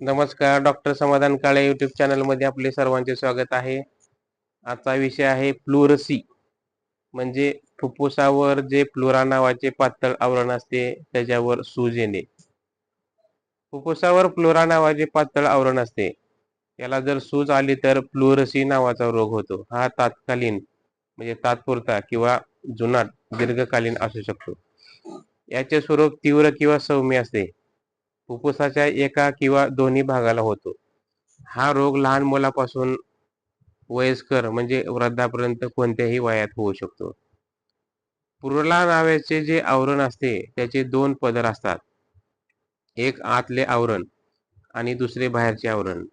नमस्कार डॉक्टर समाधान काळे युट्यूब चॅनलमध्ये आपले सर्वांचे स्वागत आहे. आजचा विषय आहे प्लुरसी म्हणजे फुफ्फुसावर जे प्लुरा नावाचे पातळ आवरण असते त्याच्यावर सूज येणे. फुफ्फुसावर प्लुरा नावाचे पातळ आवरण असते. याला जर सूज आली तर प्लुरसी नावाचा रोग होतो. हा तात्कालीन म्हणजे तात्पुरता किंवा जुनाट दीर्घकालीन असू शकतो. याचे स्वरूप तीव्र किंवा सौम्य असते. फुफ्फुसाच्या एका किंवा दोन्ही भागाला होतो. हा रोग लहान मुलापासून वयस्कर म्हणजे वृद्धापर्यंत कोणत्याही वयात होऊ शकतो. पुरला नावाचे जे आवरण असते त्याचे दोन पदर असतात. एक आतले आवरण आणि दुसरे बाहेरचे आवरण.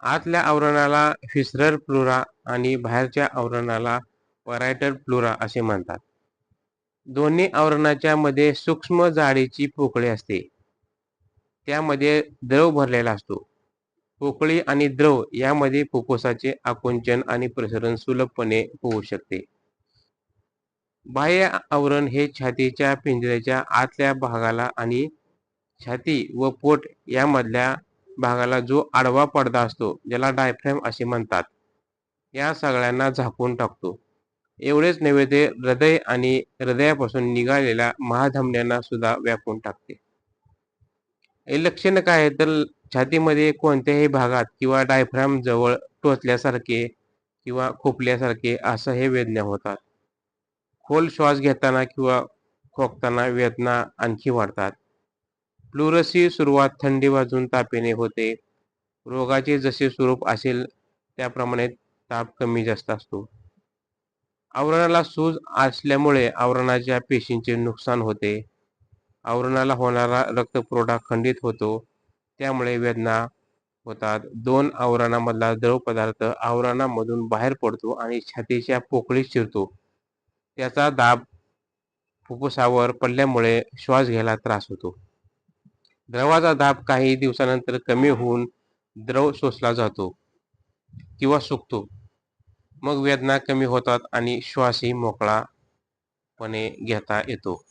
आतल्या आवरणाला फिसरर प्लुरा आणि बाहेरच्या आवरणाला वरायटर प्लुरा असे म्हणतात. दोन्ही आवरणाच्या मध्ये सूक्ष्म जाळीची पोकळी असते. त्यामध्ये द्रव भरलेला असतो. पोकळी आणि द्रव यामध्ये फुफ्फुसाचे आकुंचन आणि प्रसरण सुलभपणे होऊ शकते. बाह्य आवरण हे छातीच्या पिंजऱ्याच्या आतल्या भागाला आणि छाती व पोट यामधल्या भागाला जो आडवा पडदा असतो ज्याला डायफ्रॅम असे म्हणतात या सगळ्यांना झाकून टाकतो. एवढेच नव्हे ते हृदय आणि हृदयापासून निघालेल्या महाधमन्यांना सुद्धा व्यापून टाकते. हे लक्षण काय आहे तर छातीमध्ये कोणत्याही भागात किंवा डायफ्राम जवळ टोचल्यासारखे किंवा खोपल्यासारखे असं हे वेदना होतात. खोल श्वास घेताना किंवा खोकताना वेदना आणखी वाढतात. प्लुरसी सुरुवात थंडी वाजून तापेने होते. रोगाचे जसे स्वरूप असेल त्याप्रमाणे ताप कमी जास्त असतो. आवरणाला सूज असल्यामुळे आवरणाच्या पेशींचे नुकसान होते. आवरणाला होणारा रक्तपुरवठा खंडित होतो. त्यामुळे वेदना होतात. दोन आवरणामधला द्रव पदार्थ आवरणामधून बाहेर पडतो आणि छातीच्या पोकळीत शिरतो. त्याचा दाब फुफ्फुसावर पडल्यामुळे श्वास घ्यायला त्रास होतो. द्रवाचा दाब काही दिवसानंतर कमी होऊन द्रव शोषला जातो किंवा सुकतो. मग वेदना कमी होतात आणि श्वासही मोकळापणे घेता येतो.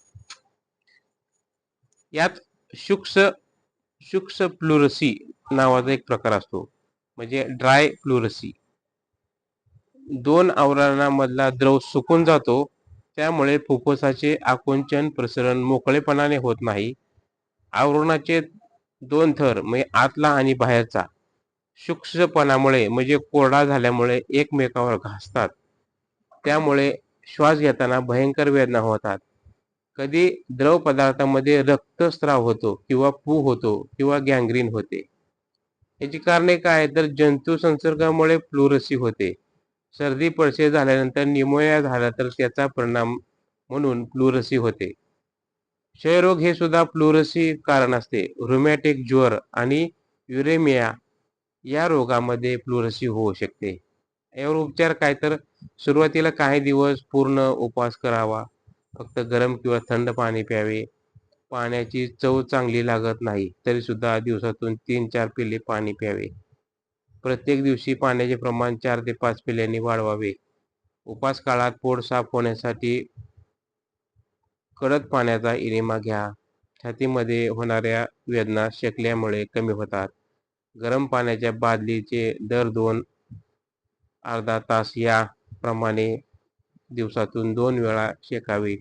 यात शुक्स शुक्स प्लुरसी नावाचा एक प्रकार असतो म्हणजे ड्राय प्लुरसी. दोन आवरणामधला द्रव सुकून जातो त्यामुळे फुफ्फुसाचे आकुंचन प्रसरण मोकळेपणाने होत नाही. आवरणाचे दोन थर म्हणजे आतला आणि बाहेरचा शुक्षपणामुळे म्हणजे कोरडा झाल्यामुळे एकमेकावर घासतात. त्यामुळे श्वास घेताना भयंकर वेदना होतात. कधी द्रव पदार्थामध्ये रक्तस्राव होतो किंवा पू होतो किंवा गँग्रीन होते. याची कारणे काय तर जंतू संसर्गामुळे प्लुरसी होते. सर्दी पळसे झाल्यानंतर निमोया झाला तर त्याचा परिणाम म्हणून प्लुरसी होते. क्षयरोग हे सुद्धा प्लुरसी कारण असते. रुमॅटिक ज्वर आणि युरेमिया या रोगामध्ये प्लुरसी होऊ शकते. यावर उपचार काय? तर सुरुवातीला काही दिवस पूर्ण उपवास करावा. फक्त गरम किंवा थंड पाणी प्यावे. पाण्याची चव चांगली लागत नाही तरी सुद्धा दिवसातून तीन चार पिले पाणी प्यावे. प्रत्येक दिवशी पाण्याचे प्रमाण चार ते पाच पिल्यांनी वाढवावे. उपास काळात पोट साफ होण्यासाठी कडक पाण्याचा इनिमा घ्या. छातीमध्ये होणाऱ्या वेदना शेकल्यामुळे कमी होतात. गरम पाण्याच्या बादलीचे दर दोन अर्धा तास याप्रमाणे दिवसातून दोन वेळा शेकावे.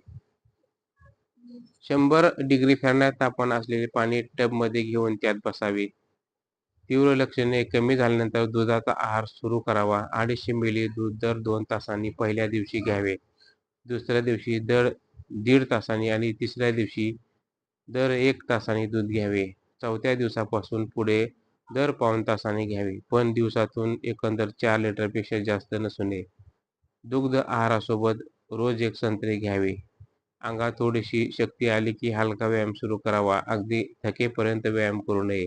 शंभर डिग्री फॅरनाईट तापमान असलेले पाणी टबमध्ये घेऊन त्यात बसावे. तीव्र लक्षणे कमी झाल्यानंतर दुधाचा आहार सुरू करावा अडीचशे मिली दूध दर दोन तासांनी पहिल्या दिवशी घ्यावे. दुसऱ्या दिवशी दर दीड तासांनी आणि तिसऱ्या दिवशी दर एक तासांनी दूध घ्यावे. चौथ्या दिवसापासून पुढे दर पाऊन तासाने घ्यावे पण दिवसातून एकंदर चार लिटरपेक्षा जास्त नसू नये. दुग्ध आहारासोबत रोज एक संत्रे घ्यावे. अंगात थोडीशी शक्ती आली की हलका व्यायाम सुरू करावा. अगदी थकेपर्यंत व्यायाम करू नये.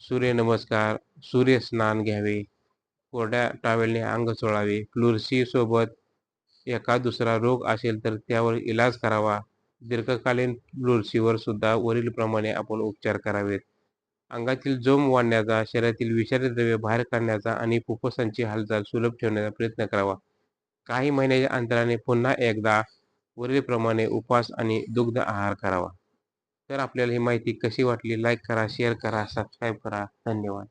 सूर्यनमस्कार सूर्यस्नान घ्यावे. कोरड्या टॉवेलने अंग चोळावे फ्लुरसी सोबत एका दुसरा रोग असेल तर त्यावर इलाज करावा. दीर्घकालीन फ्लुरसीवर सुद्धा वरीलप्रमाणे आपण उपचार करावेत. अंगातील जोम वाढण्याचा शरीरातील विषारी द्रव्य बाहेर काढण्याचा आणि फुफ्फुसांची हालचाल सुलभ ठेवण्याचा प्रयत्न करावा. काही महिन्याच्या अंतराने पुन्हा एकदा वरीलप्रमाणे उपवास आणि दुग्ध आहार करावा. तर आपल्याला ही माहिती कशी वाटली? लाईक करा शेअर करा सबस्क्राईब करा. धन्यवाद.